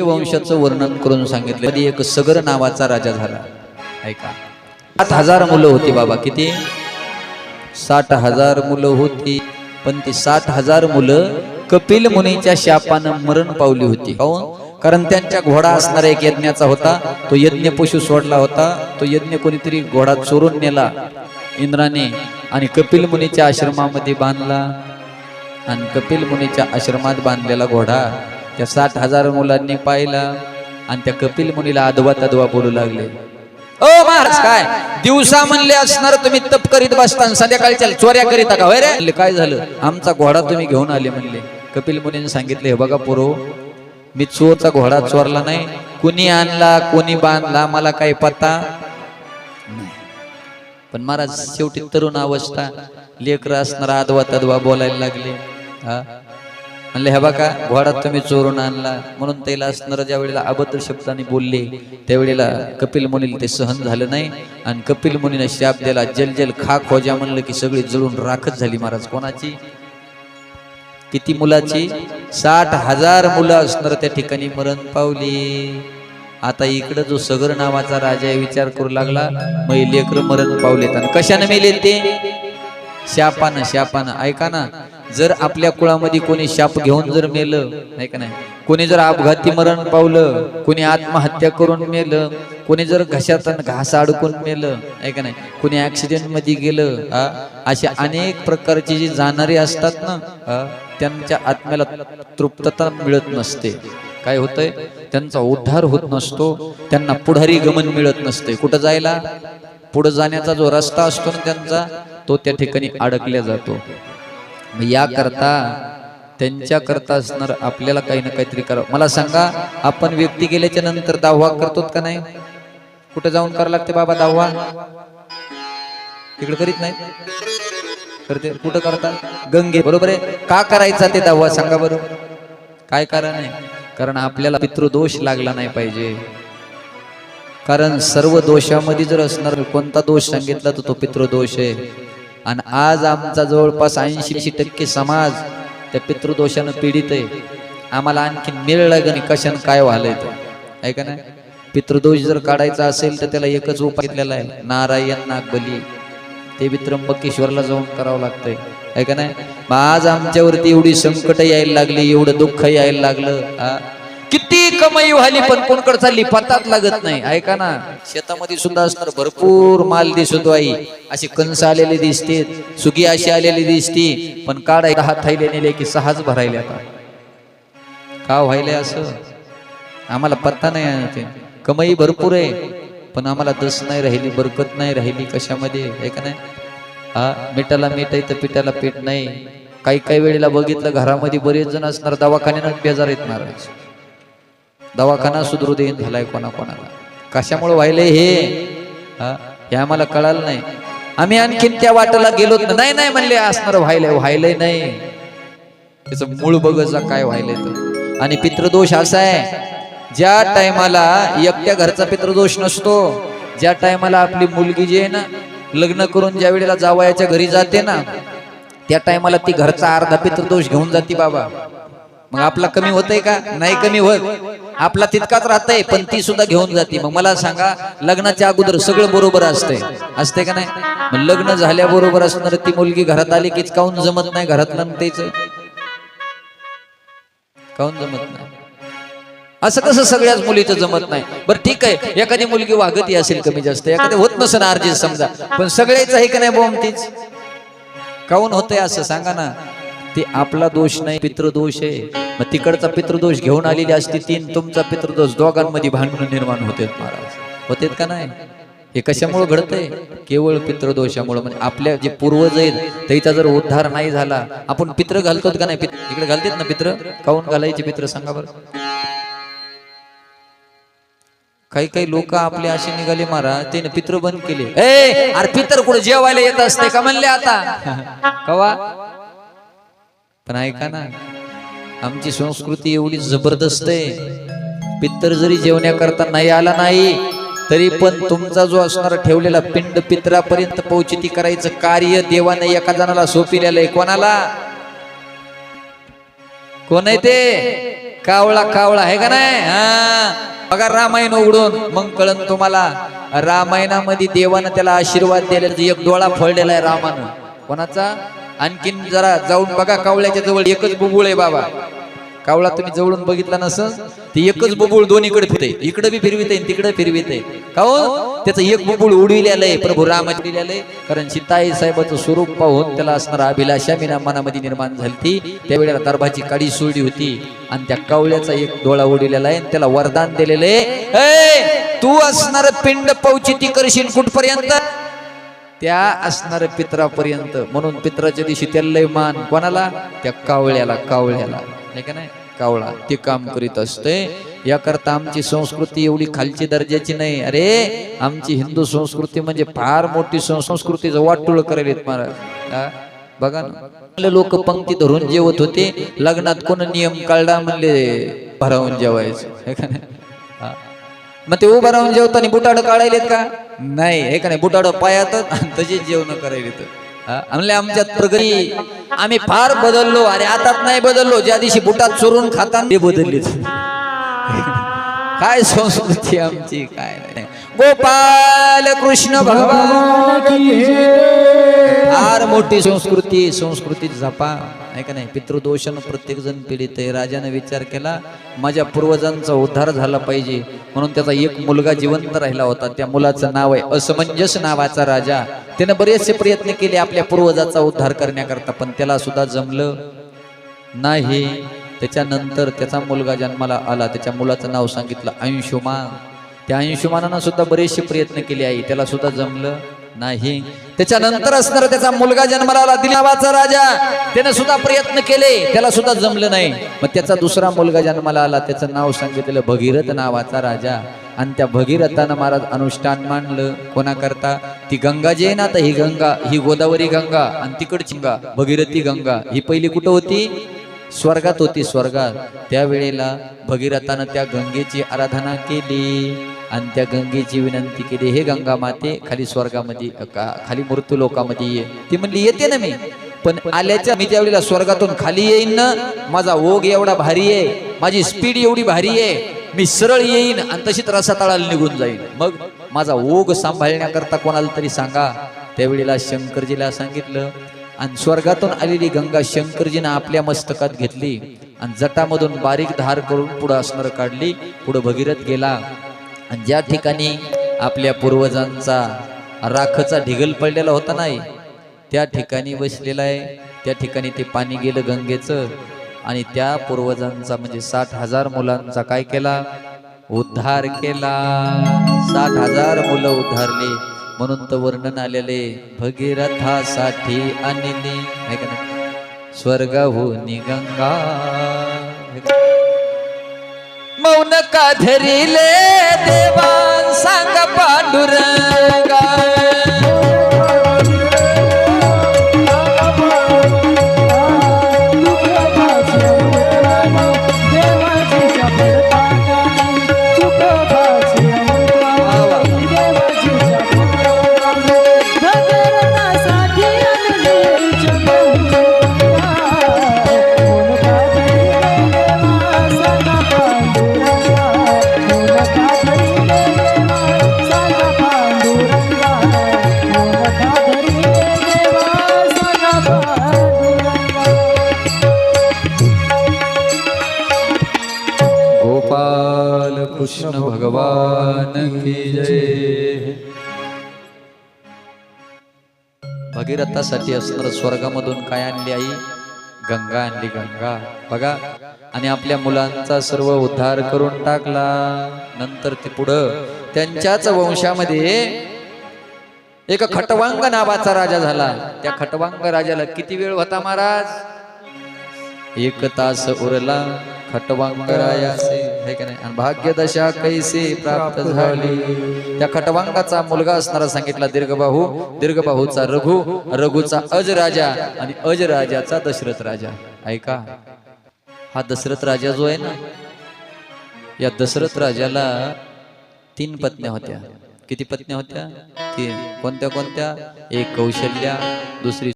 वंशाचं वर्णन करून सांगितलं. मध्ये एक सगर नावाचा राजा झाला. ऐका. सात हजार मुलं होती बाबा. किती? साठ हजार मुलं होती. पण ती सात हजार मुलं कपिल मुनीच्या शापानं मरण पावली होती. काहून? कारण त्यांच्या घोडा असणारा एक यज्ञाचा होता. तो यज्ञ पशु सोडला होता. तो यज्ञ कोणीतरी घोडा चोरून नेला. इंद्राने आणि कपिल मुनीच्या आश्रमामध्ये बांधला. आणि कपिल मुनीच्या आश्रमात बांधलेला घोडा त्या साठ हजार मुलांनी पाहिला आणि त्या कपिल मुनीला अधवा तदवा बोलू लागले. ओ महाराज काय? दिवसा म्हणले असणार तुम्ही तप करीत बसता आणि संध्याकाळच्या चोऱ्या करीता का होय रे? काय झालं? आमचा घोडा तुम्ही घेऊन आले म्हणले. कपिल मुनीने सांगितले हे बघा पुरो मी चोरचा घोडा चोरला नाही. कुणी आणला कोणी बांधला मला काही पत्ता नाही. पण महाराज शेवटी तरुण अवस्था. लेकर असणारा अधवा तदवा बोलायला लागले. हा? म्हणले हे बघा घोडा तुम्ही चोरून आणला. म्हणून त्याला असणार ज्या वेळेला अभद्र शब्दाने बोलले त्यावेळेला कपिल मुनीला ते सहन झालं नाही. आणि कपिल मुनीने शाप दिला जल जल खा खोजा म्हणलं की सगळी जळून राखच झाली महाराज. कोणाची? किती मुलाची? साठ हजार मुलं असणार त्या ठिकाणी मरण पावली. आता इकडं जो सगर नावाचा राजा विचार करू लागला मग लेकर मरण पावलेत. आणि कशानं मेले ते? शापानं शापानं. ऐका ना जर आपल्या कुळामध्ये कोणी शाप घेऊन जर मेलं नाही का नाही? कोणी जर अपघाती मरण पावलं कोणी आत्महत्या करून मेलं कोणी जर घशात घास अडकून मेलं आहे का नाही? कोणी ऍक्सिडेंटमध्ये गेलं हा? असे अनेक प्रकारची जी जाणारी असतात ना त्यांच्या आत्म्याला तृप्तता मिळत नसते. काय होतंय? त्यांचा उद्धार होत नसतो त्यांना पुढारी गमन मिळत नसते. कुठं जायला? पुढे जाण्याचा जो रस्ता असतो ना त्यांचा तो त्या ठिकाणी अडकल्या जातो. मग याकरता त्यांच्या करता असणार आपल्याला काही ना काहीतरी करावं. मला सांगा आपण व्यक्ती गेल्याच्यानंतर दावा करतो का नाही? कुठे जाऊन करावं लागते बाबा दावा? तिकडे करीत नाही? करते. कुठं करतात गंगे. बरोबर आहे? का करायचा ते दावा? सांगा बरोबर काय कारण आहे? कारण आपल्याला पितृदोष लागला नाही पाहिजे. कारण सर्व दोषामध्ये जर असणार कोणता दोष सांगितला तर तो पितृदोष आहे. आणि आज आमचा जवळपास ऐंशी टक्के समाज त्या पितृदोषानं पीडित आहे. आम्हाला आणखी मिळलं लागणे कशानं काय व्हालंय ते? ऐका ना पितृदोष जर काढायचा असेल तर त्याला एकच उपाय दिलेला आहे. नारायण नागबली ते बी त्र्यंबकेश्वरला जाऊन करावं लागतंय. ऐका नाही? मग आज आमच्यावरती एवढी संकट यायला लागली एवढं दुःख यायला लागलं हा? किती कमाई व्हाली पण कोणकडचा चालली? लागत नाही. ऐका ना. शेतामध्ये सुद्धा असणार भरपूर माल दिसतो आई. अशी कंस आलेली दिसते सुगी अशी आलेली दिसती. पण काढाय दहा थैले नेले की सहाच भरायले आता. का व्हायले असं? आम्हाला पत्ता नाही ते. कमाई भरपूर आहे. पण आम्हाला दस नाही राहिली बरकत नाही राहिली कशामध्ये? ऐका नाही हा मिठाला मीठ आहे तर पिठाला पीठ नाही. काही काही वेळेला बघितलं घरामध्ये बरेच जण असणार दवाखान्यानं बेजार येत महाराज. दवाखाना सुधरू देईन झालाय कोणा कोणाला कशामुळे व्हायले हे? हे? आम्हाला कळालं नाही. आम्ही आणखीन त्या वाटेला गेलोत नाही नाही म्हणले असणार व्हायलंय व्हायलंय नाही. त्याचं मूळ बघचा काय व्हायलंय तर. आणि पितृदोष असा आहे. ज्या टायमाला एकट्या घरचा पितृदोष नसतो ज्या टायमाला आपली मुलगी जी आहे ना लग्न करून ज्या वेळेला जावयाच्या घरी जाते ना त्या टायमाला ती घरचा अर्धा पितृदोष घेऊन जाते बाबा. मग आपला कमी होतय का? नाही कमी होत. आपला तितकाच राहतय पण ती सुद्धा घेऊन जाते. मग मला सांगा लग्नाच्या अगोदर सगळं बरोबर असतंय. असतंय का नाही? मग लग्न झाल्याबरोबर असणार ती मुलगी घरात आली की काऊन जमत नाही घरातलं तेच? काऊन जमत नाही? असं कसं सगळ्याच मुलीचं जमत नाही? बरं ठीक आहे एखादी मुलगी वागती असेल कमी जास्त एखादी होत नसेल अर्जित समजा पण सगळ्याच आहे का नाही बोमतीच काऊन होतंय असं? सांगा ना. ते आपला दोष नाही पितृदोष आहे. मग तिकडचा पितृदोष घेऊन आलेली असती तीन तुमचा पितृदोष दोघांमध्ये भांडण निर्माण होते महाराज. होतेत का नाही? हे कशामुळे घडतंय? केवळ पितृदोषामुळे. म्हणजे आपल्या जे पूर्वज आहेत त्याचा जर उद्धार नाही झाला आपण पित्र घालतो का नाही? इकडे घालतेत ना पित्र? काऊन घालायचे पित्र सांगा बरं? काही काही लोक आपले असे निघाले महाराज त्याने पित्र बंद केले. ए अरे पितर कुठे जेवायला येत असते का म्हणले आता? कवा? पण ऐका ना आमची संस्कृती एवढी जबरदस्त आहे. पित्तर जरी जेवण्याकरता नाही आला नाही तरी पण तुमचा जो असणारा ठेवलेला पिंड पित्रापर्यंत पोचिती करायचं कार्य देवाने एका जणाला सोपिलेलं आहे. कोणाला? कोण आहे ते? कावळा कावळा आहे का नाही? हा. बघा रामायण उघडून मग कळन तुम्हाला. रामायणामध्ये देवानं त्याला आशीर्वाद दिलेला एक डोळा फळलेला आहे रामानं. कोणाचा? आणखीन जरा जाऊन बघा कावळ्याच्या जवळ एकच बुबुळ आहे बाबा. कावळा तुम्ही जवळून बघितला नसल ते एकच बुबुळ दोन्हीकडे फिरते. इकडे बी फिरवित आहे तिकडे फिरवित आहे. का हो? त्याचं एक बुबुळ उडविलेलं आहे प्रभू राम आहे. कारण सीताई साहेबाचं स्वरूप पाहून त्याला असणार अभिलाषा मीना मनामध्ये निर्माण झाली त्यावेळेला दर्भाची काडी सोडली होती. आणि त्या कावळ्याचा एक डोळा उडविलेला आहे आणि त्याला वरदान दिलेलं आहे. तू असणार पिंड पौचिती करशील कुठपर्यंत? त्या असणार पित्रापर्यंत. म्हणून पित्राच्या दिवशी त्याला लय मान कोणाला? त्या कावळ्याला कावळ्याला. का नाही? कावळा ते काम करीत असते. याकरता आमची संस्कृती एवढी खालची दर्जाची नाही. अरे आमची हिंदू संस्कृती म्हणजे फार मोठी सं- संस्कृतीचं वाटोळ करायला महाराज. बघा ना. लोक पंक्ती धरून जेवत होते. लग्नात कोण नियम काढला म्हणले भरावून जेवायचं. मग ते उभं राहून जेवताना बुटाड काढायलेत का? नाही हे का नाही बुटाड पायात आणि तशीच जेवण करावी हा, म्हणले आमच्यात प्रगती आम्ही फार बदललो अरे आतात नाही बदललो. ज्या दिवशी बुटात चोरून खाताना ते बदललीच काय संस्कृती आमची काय नाही. गोपाल कृष्ण भगवान. फार मोठी संस्कृती संस्कृती जपा. ऐका का नाही? पितृदोषण प्रत्येक जण पीडित आहे. राजाने विचार केला माझ्या पूर्वजांचा उद्धार झाला पाहिजे. म्हणून त्याचा एक मुलगा जिवंत राहिला होता. त्या मुलाचं नाव आहे असमंजस नावाचा राजा. त्याने बरेचसे प्रयत्न केले आपल्या पूर्वजाचा उद्धार करण्याकरता पण त्याला सुद्धा जमलं नाही. त्याच्यानंतर त्याचा मुलगा जन्माला आला. त्याच्या मुलाचं नाव सांगितलं अंशुमान. त्या अंशुमानानं सुद्धा बरेचसे प्रयत्न केले आहे त्याला सुद्धा जमलं. नाही. त्याच्यानंतर असणारा त्याचा मुलगा जन्माला आला दिलावाचा राजा. त्याने सुद्धा प्रयत्न केले त्याला सुद्धा जमलं नाही. मग त्याचा दुसरा मुलगा जन्माला आला त्याचं नाव सांगितलं भगीरथ नावाचा राजा. आणि त्या भगीरथानं महाराज अनुष्ठान मांडलं. कोणाकरता? ती गंगा जी आहे ना आता ही गंगा ही गोदावरी गंगा आणि तिकडची गंगा भगीरथी गंगा. ही पहिली कुठं होती? स्वर्गात होती स्वर्गात. त्यावेळेला भगीरथानं त्या गंगेची आराधना केली. आणि त्या गंगेची विनंती केली हे गंगा माते खाली स्वर्गामध्ये का- खाली मृत्यू लोकामध्ये ये. ती म्हणली येते ना मी पण आल्याच्या मी त्यावेळेला स्वर्गातून खाली येईन ना माझा ओघ एवढा भारी आहे माझी स्पीड एवढी भारी आहे मी सरळ येईन आणि तशीच रसातळाला निघून जाईल मग माझा ओघ सांभाळण्याकरता कोणाला तरी सांगा. त्यावेळेला शंकरजीला सांगितलं आणि स्वर्गातून आलेली गंगा शंकरजीनं आपल्या मस्तकात घेतली आणि जटामधून बारीक धार करून पुढं असणार काढली पुढं भगीरथ गेला. आणि ज्या ठिकाणी आपल्या पूर्वजांचा राखचा ढिगल पडलेला होता नाही त्या ठिकाणी बसलेला आहे. त्या ठिकाणी ते पाणी गेलं गंगेचं आणि त्या पूर्वजांचा म्हणजे साठ हजार मुलांचा काय केला? उद्धार केला. साठ हजार मुलं उद्धारली. म्हणून तर वर्णन आलेले भगीरथासाठी आणली. आहे का स्वर्गहुनी गंगा मौन का धरिले देवान सांग पांडुरंगा। कृष्ण भगवान की जय। भगीरथासाठी असणार स्वर्गामधून काय आणली आई? गंगा आणली गंगा. बघा आणि आपल्या मुलांचा सर्व उद्धार करून टाकला. नंतर ते पुढं त्यांच्याच वंशामध्ये एक खटवांग नावाचा राजा झाला. त्या खटवांग राजाला किती वेळ होता महाराज? एक तास उरला खटवांग खटवांगरायासे हे का नाही? आणि भाग्यदशा कैसे प्राप्त झाली? त्या खटवांगाचा मुलगा असणारा सांगितला दीर्घबाहू दीर्घबाहूचा रघु रघुचा अज राजा आणि अज राजाचा दशरथ राजा. ऐका हा दशरथ राजा जो आहे ना या दशरथ राजाला तीन पत्न्या होत्या. किती पत्न्या होत्या? तीन. कोणत्या कोणत्या? एक कौशल्या दुसरी